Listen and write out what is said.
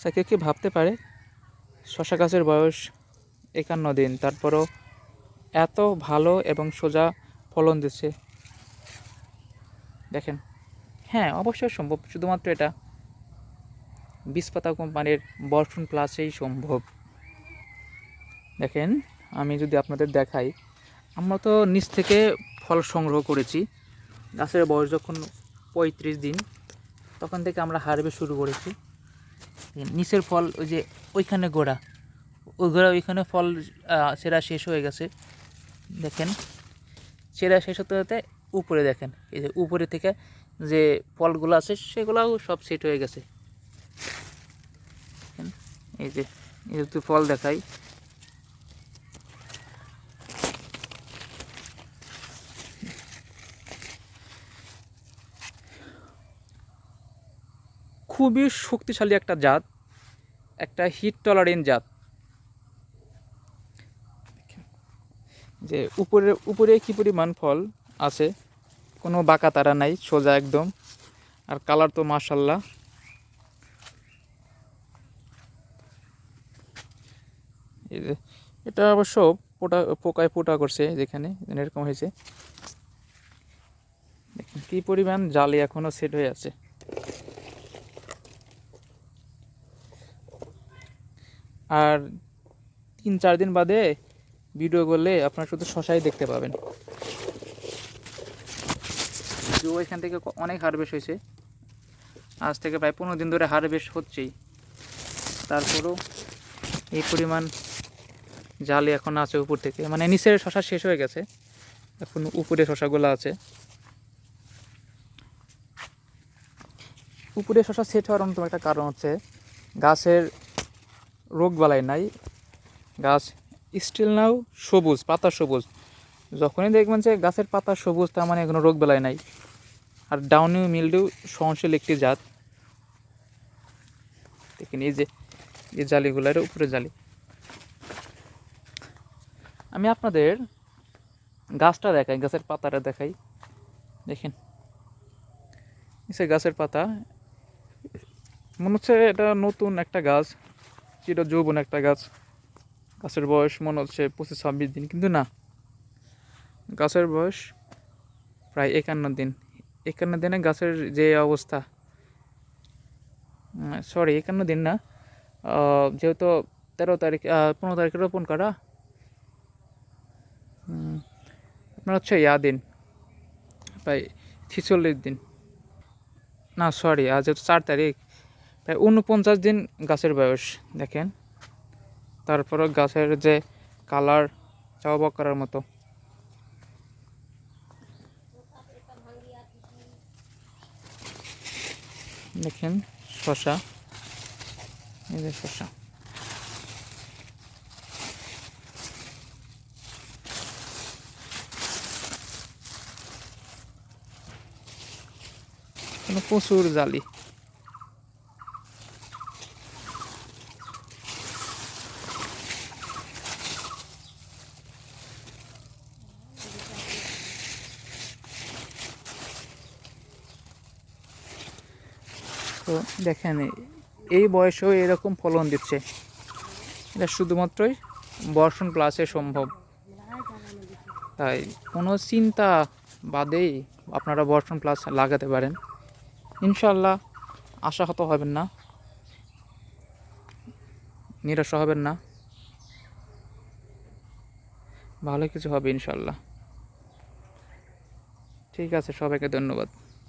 আচ্ছা কেউ কি ভাবতে পারে? শশা গাছের বয়স একান্ন দিন, তারপরও এত ভালো এবং সোজা ফলন দিচ্ছে। দেখেন। হ্যাঁ অবশ্যই সম্ভব, শুধুমাত্র এটা। বিষপাতা কোম্পানির বর্ষণ প্লাসেই সম্ভব। দেখেন, আমি যদি আপনাদের দেখাই, আমরা তো নিচ থেকে ফল সংগ্রহ করেছি। গাছের বয়স যখন পঁয়ত্রিশ দিন, তখন থেকে আমরা হারবে শুরু করেছি। নিচের ফল, ওই যে ওইখানে গোড়া। ওই গোড়া, ওইখানে ফল সেরা শেষ হয়ে গেছে। দেখেন, সেরা শেষ হতে হতে উপরে দেখেন, এই যে উপরে থেকে যে ফলগুলো আছে, সেগুলোও সব সেট হয়ে গেছে। এই যে, এই ফল দেখাই। খুবই শক্তিশালী একটা জাত, একটা হিট টলারেন্ট জাত। যে উপরে উপরে কি পরিমাণ ফল আছে? কোনো বাঁকা তারা নাই, সোজা একদম। আর কালার তো মাশাল্লাহ এটা অবশ্য পোটা, পোকায় পোটা করছে যেখানে এরকম হয়েছে। দেখেন কি পরিমাণ জালি এখনও সেট হয়ে আছে। আর তিন, চার দিন বাদে ভিডিও করলে আপনারা শুধু শশাই দেখতে পাবেন। যদিও এখান থেকে অনেক হারভেস্ট হয়েছে। আজ থেকে প্রায় পনেরো দিন ধরে হারভেস্ট হচ্ছেই। তারপরেও এই পরিমাণ জালি এখন আছে উপর থেকে। মানে নিচের শশা শেষ হয়ে গেছে। এখন উপরে শশাগুলো আছে। উপরে শশা সেট হওয়ার অন্যতম একটা কারণ হচ্ছে গাছের রোগ বালাই নাই। গাছ স্টিল নাও, সবুজ, পাতা সবুজ। যখনই দেখবেন যে গাছের পাতা সবুজ, তার মানে কোনো রোগ বেলায় নাই। আর ডাউনিউ মিলডিউ সহনশীল একটি জাত। দেখেন এই যে, এই জালিগুলো, এটা উপরে জালি। আমি আপনাদের গাছটা দেখাই, গাছের পাতাটা দেখাই। দেখেন নিচে গাছের পাতা। মনে হচ্ছে এটা নতুন একটা গাছ। চির যৌবন একটা গাছ। গাছের বয়স মনে হচ্ছে পঁচিশ ছাব্বিশ দিন, কিন্তু না। গাছের বয়স প্রায় একান্ন দিন। একান্ন দিনে গাছের যে অবস্থা সরি একান্ন দিন না যেহেতু তেরো তারিখ পনেরো তারিখে রোপণ করা আপনার হচ্ছে ইয়া দিন, প্রায় ছিচল্লিশ দিন। না সরি আজ চার তারিখ। প্রায় উনপঞ্চাশ দিন গাছের বয়স, দেখেন। তারপরে গাছের যে কালার চাওয়াবাক করার মতো। দেখেন শশা এই যে শশা প্রচুর জালি। তো দেখেন, এই বয়সেও এরকম ফলন দিচ্ছে। এটা শুধুমাত্রই বর্ষণ প্লাসে সম্ভব। তাই কোনো চিন্তা বাদেই আপনারা বর্ষণ প্লাস লাগাতে পারেন। ইনশাল্লাহ আশাহত হবেন না। নিরাশ হবেন না। ভালো কিছু হবে ইনশাল্লাহ ঠিক আছে, সবাইকে ধন্যবাদ।